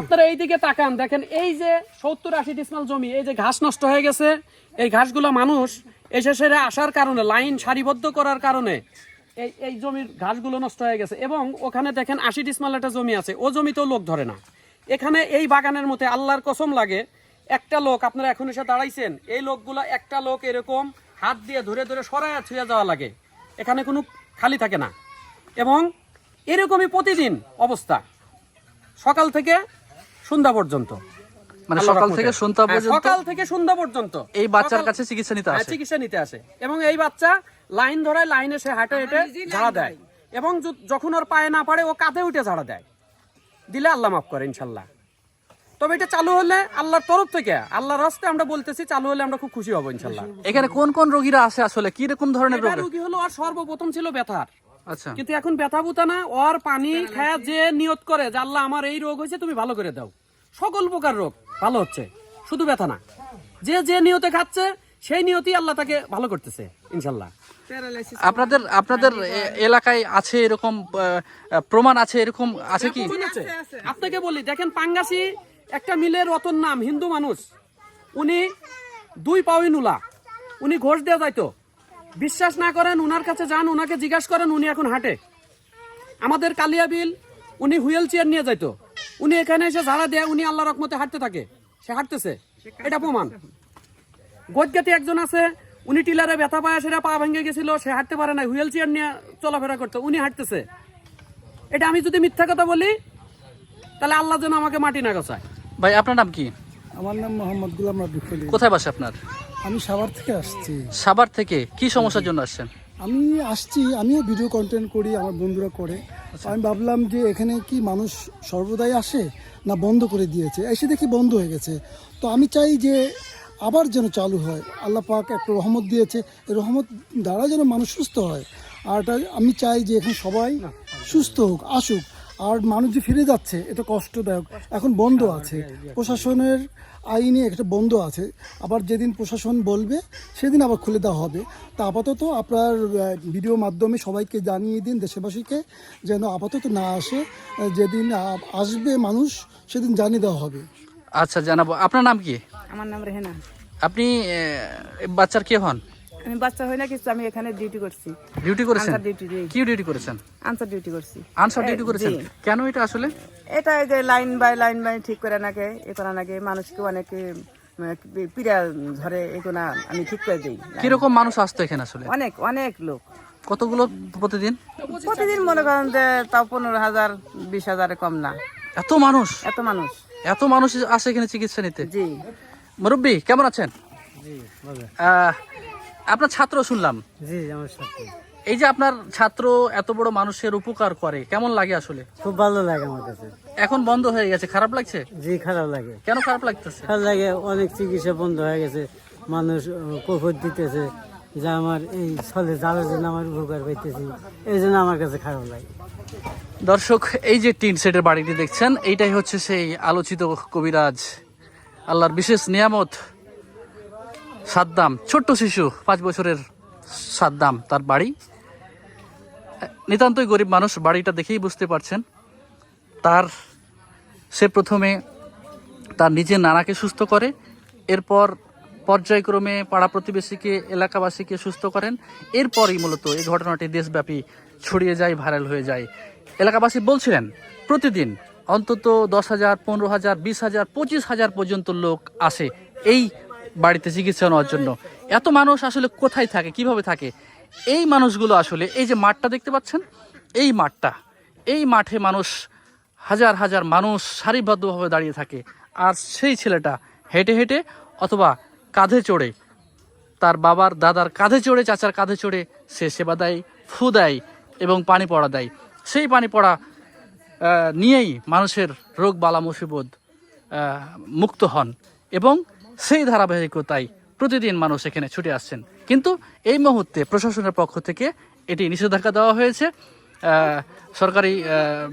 আপনারা এইদিকে তাকান, দেখেন এই যে সত্তর আশি ডিসমাল জমি, এই যে ঘাস নষ্ট হয়ে গেছে, এই ঘাসগুলো মানুষ এসে সেরে আসার কারণে, লাইন সারিবদ্ধ করার কারণে এই এই জমির ঘাসগুলো নষ্ট হয়ে গেছে। এবং ওখানে দেখেন আশি ডিসমাল একটা জমি আছে, ও জমিতেও লোক ধরে না। এখানে এই বাগানের মধ্যে আল্লাহর কসম লাগে, একটা লোক আপনারা এখন এসে দাঁড়াইছেন, এই লোকগুলো একটা লোক এরকম হাত দিয়ে ধরে ধরে সরায় ছুঁয়ে যাওয়া লাগে। এখানে কোনো খালি থাকে না। এবং এরকমই প্রতিদিন অবস্থা। সকাল থেকে সন্ধ্যা পর্যন্ত। মানে সকাল থেকে সন্ধ্যা হ্যাঁ, পর্যন্ত? সকাল থেকে সন্ধ্যা পর্যন্ত। এই বাচ্চার কাছে চিকিৎসা নিতে হ্যাঁ, আসে। চিকিৎসা নিতে আসে। এবং এই বাচ্চা লাইন ধরায় লাইনে সে হাঁটে হেঁটে ঝাড়া দেয়। এবং যখন ওর পায়ে না পারে ও কাঁধে উঠে ঝাড়া দেয়। দিলে আল্লাহ মাফ করে ইনশাল্লাহ। তবে এটা চালু হলে আল্লাহর তরফ থেকে আল্লাহর রাস্তে আমরা বলতেছি চালু হলে আমরা খুব খুশি হব ইনশাল্লাহ। এখানে কোন কোন রোগীরা আসে আসলে? কি রকম ধরনের রুগী? হলো আর সর্বপ্রথম ছিল ব্যথার আচ্ছা। কিন্তু এখন ব্যথা বুতা না ওর পানি খায়া যে নিয়ত করে যে আল্লাহ আমার এই রোগ হয়েছে তুমি ভালো করে দাও। সকল প্রকার রোগ ভালো হচ্ছে। শুধু ব্যথা না। যে যে নিয়তে খাচ্ছে সেই নিয়তি আল্লাহ তাকে ভালো করতেছে ইনশাল্লাহ। আপনাদের আপনাদের এ- এলাকায় আছে এরকম প্রমাণ আছে এরকম আছে কি? আপনাকে বলি দেখেন পাঙ্গাসি একটা মিলের রতন নাম হিন্দু মানুষ। উনি দুই পাউই নুলা। উনি ঘোষ দেওয়া যাইতো। বিশ্বাস না করেন উনার কাছে যান উনাকে জিজ্ঞাসা করেন উনি এখন হাঁটে। আমাদের কালিয়া বিল উনি হুইল চেয়ার নিয়ে যাইতো। উনি এখানে এসে ঝাড়া দেয় উনি আল্লাহ রকমতে হাঁটতে থাকে। সে হাঁটতেছে। এটা প্রমাণ। গজগাতি একজন আছে উনি টিলারে ব্যথা পায় সেটা পা ভেঙে গেছিল সে হাঁটতে পারে না হুইল চেয়ার নিয়ে চলাফেরা করতো উনি হাঁটতেছে। এটা আমি যদি মিথ্যা কথা বলি তাহলে আল্লাহ যেন আমাকে মাটি না গছায়। ভাই আপনার নাম কি? আমার নাম মোহাম্মদ গুলাম রাব্বি কোথায় বাসা আপনার? আমি সাভার থেকে আসছি। সাভার থেকে। কি সমস্যার জন্য আসছেন? আমি আসছি আমিও ভিডিও কন্টেন্ট করি আমার বন্ধুরা করে। আমি ভাবলাম যে এখানে কি মানুষ সর্বদাই আসে না বন্ধ করে দিয়েছে? এসে দেখি বন্ধ হয়ে গেছে। তো আমি চাই যে আবার যেন চালু হয়। আল্লাহ পাক একটা রহমত দিয়েছে। এই রহমত দ্বারা যেন মানুষ সুস্থ হয়। আর আমি চাই যে এখানে সবাই সুস্থ হোক আসুক। আর মানুষ যে ফিরে যাচ্ছে এটা কষ্টদায়ক। এখন বন্ধ আছে। প্রশাসনের আইনে একটা বন্ধ আছে। আবার যেদিন প্রশাসন বলবে সেদিন আবার খুলে দেওয়া হবে। তা আপাতত আপনার ভিডিও মাধ্যমে সবাইকে জানিয়ে দিন দেশবাসীকে যেন আপাতত না আসে। যেদিন আসবে মানুষ সেদিন জানিয়ে দেওয়া হবে। আচ্ছা জানাব। আপনার নাম কি? আমার নাম রেহেনা। আপনি বাচ্চার কে হন? আমি বাচ্চা হই না কিছু আমি এখানে ডিউটি করছি। ডিউটি করেছেন? আনসার ডিউটি কি ডিউটি করেছেন? আনসার ডিউটি করছি। আনসার ডিউটি করেছেন? কেন এটা আসলে? এটা এই যে লাইন বাই লাইন বাই ঠিক করে নাকে এ করা নাকে মানুষকে অনেকে পিড়া ধরে এগুলো আমি ঠিক করে দিই। কীরকম মানুষ আসতো এখানে আসলে? অনেক অনেক লোক। কতগুলো প্রতিদিন? প্রতিদিন মনে করেন যে তাও পনেরো হাজার বিশ হাজারে কম না। এত মানুষ? এত মানুষ। এত মানুষ আসে এখানে চিকিৎসা নিতে? জি। মুরব্বী কেমন আছেন? আহ, আপনার ছাত্র শুনলাম। জি আমার সাথে। এই যে আপনার ছাত্র এত বড় মানুষের উপকার করে কেমন লাগে আসলে? খুব ভালো লাগে আমার কাছে। এখন বন্ধ হয়ে গেছে খারাপ লাগছে? জি খারাপ লাগে। কেন খারাপ লাগতেছে? খারাপ লাগে অনেক চিকিৎসা বন্ধ হয়ে গেছে মানুষ কফর দিতেছে যে আমার এই ছলে জ্বালার জন্য আমার উপকার পাইতেছি এই জন্য আমার কাছে খারাপ লাগে। দর্শক এই যে টিন সেটের বাড়িটি দেখছেন এইটাই হচ্ছে সেই আলোচিত কবিরাজ। আল্লাহর বিশেষ নিয়ামত। সাদ্দাম, ছোট্ট শিশু, পাঁচ বছরের সাদ্দাম, তার বাড়ি। নিতান্তই গরিব মানুষ, বাড়িটা দেখেই বুঝতে পারছেন। তার, সে প্রথমে তার নিজের নানাকে সুস্থ করে, এরপর পর্যায়ক্রমে পাড়া প্রতিবেশীকে, এলাকাবাসীকে সুস্থ করেন। এরপরই মূলত এই ঘটনাটি দেশব্যাপী ছড়িয়ে যায়, ভাইরাল হয়ে যায়। এলাকাবাসী বলছিলেন, প্রতিদিন অন্তত দশ হাজার, পনেরো হাজার, বিশ হাজার, পঁচিশ হাজার পর্যন্ত লোক আসে। এই বাড়িতে চিকিৎসা নেওয়ার জন্য। এত মানুষ আসলে কোথায় থাকে, কীভাবে থাকে? এই মানুষগুলো আসলে, এই যে মাঠটা দেখতে পাচ্ছেন? এই মাঠটা, এই মাঠে মানুষ, হাজার হাজার মানুষ সারিবদ্ধভাবে দাঁড়িয়ে থাকে। আর সেই ছেলেটা হেঁটে হেঁটে অথবা কাঁধে চড়ে, তার বাবার দাদার কাঁধে চড়ে, চাচার কাঁধে চড়ে, সে সেবা দেয়, ফু দেয় এবং পানি পড়া দেয়। সেই পানি পড়া নিয়েই মানুষের রোগ বালা মুসিবত মুক্ত হন। এবং সেই ধারাবাহিকতায় প্রতিদিন মানুষ এখানে ছুটে আসছেন। কিন্তু এই মুহূর্তে প্রশাসনের পক্ষ থেকে এটি নিষেধাজ্ঞা দেওয়া হয়েছে। সরকারি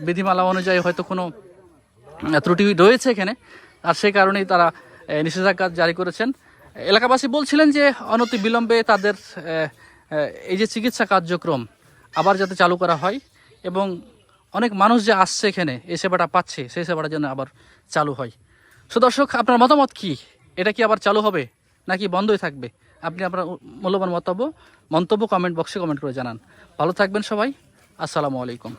বিধিমালা অনুযায়ী হয়তো কোনো ত্রুটি রয়েছে এখানে। আর সেই কারণেই তারা নিষেধাজ্ঞা জারি করেছেন। এলাকাবাসী বলছিলেন যে অনতি বিলম্বে তাদের এই যে চিকিৎসা কার্যক্রম আবার যাতে চালু করা হয় এবং অনেক মানুষ যে আসছে এখানে এই সেবাটা পাচ্ছে, সেই সেবাটা যেন আবার চালু হয়। সো দর্শক, আপনার মতামত কি? এটা কি আবার চালু হবে? নাকি বন্ধই থাকবে? আপনি আপনার মূল্যবান মন্তব্য মন্তব্য কমেন্ট বক্সে কমেন্ট করে জানান। ভালো থাকবেন সবাই। আসসালামু আলাইকুম।